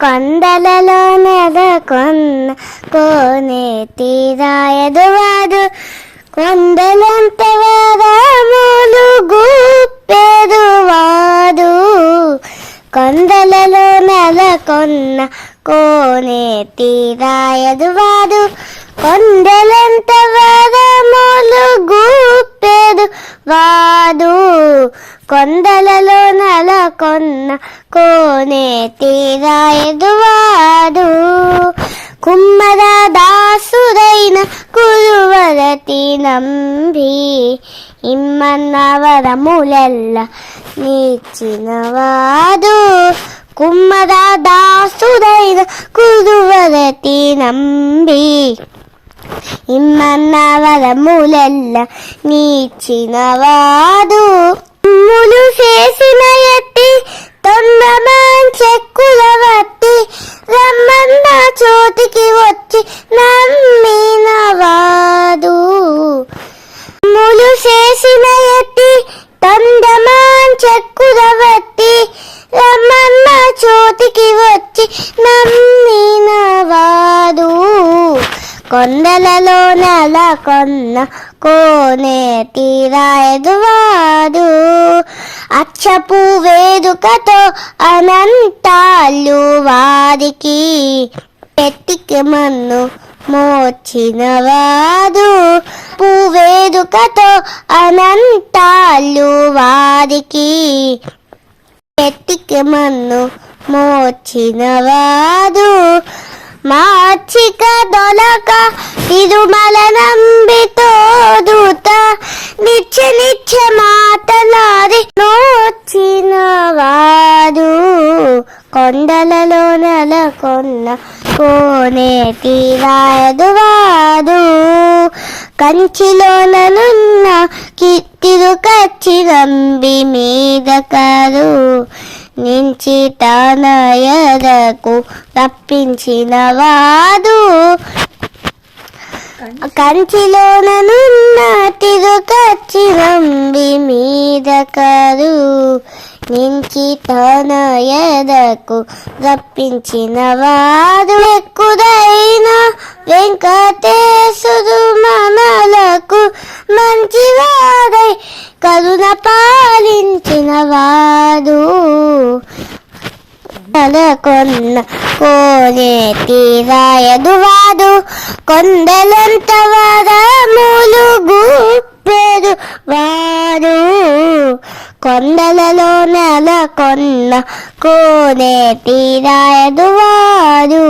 కొండలలో నెలకొన్న కోనే తీరాయదు వాడు కొండలంత వేదములు గుప్పెదువాడు కొండలలో నెలకొన్న కోనే తీరాయదు వాడు కొండలంత వేదములు గుప్పెడు కొండలలో నెలకొన్న కోనే తీరా ఎదువాడు. కుమ్మర దాసుడైన కురువరతి నంబి ఇమ్మన్న వరములెల్ల నీచినవాడు. కుమ్మర దాసుడైన కురువరతి నంబి ఇమ్మన్న వరములెల్ల నీచినవాడు. ములు చేసిన ఎత్తి తొందమాన్ చెక్కుల వట్టి రమ్మన్న చోటికి వచ్చి నమ్మినవాడు ములు చేసిన ఎత్తి తొందమాన్ చెక్కుల వట్టి రమ్మన్న చోటికి వచ్చి నమ్మినవాడు కొండలలో నెలకొన్న కోనే తీరాయదువాడు. అచ్చపు వేదుకతో అనంతాలు వారికి పెట్టికి మన్ను మోచినవాడు. పువేడుకతో అనంతాలు వారికి పెట్టికి మన్ను మోచినవాడు. మాచిక దొలక తిరుమల నంబితో దూత నిచ్చ నిచ్చ మాటలాడి నోచినవాడు కొండలలో నెలకొన్న కోనేటి రాయదు తీరాయదు కంచిలో కంచిలోననున్న కిత్తిరు కచ్చి నంబి మీద కరు. నుంచి తన ఎదకు తప్పించిన వాదు కంచిలోననున్న తిరుకచ్చి నంబి మీద కరు. నుంచి తన ఎదకు రప్పించిన వాదు ఎక్కుదైన వెంకటేశుడు మనలకు మంచివాడై కరుణ పాలించిన వాడు కాదు. కొన్న కోనే తీరాయదు వాదు. కొందలంత వరములు గుప్పెడు వాడు కొండలలో నెల కొన్న కోనే తీరాయదు వాడు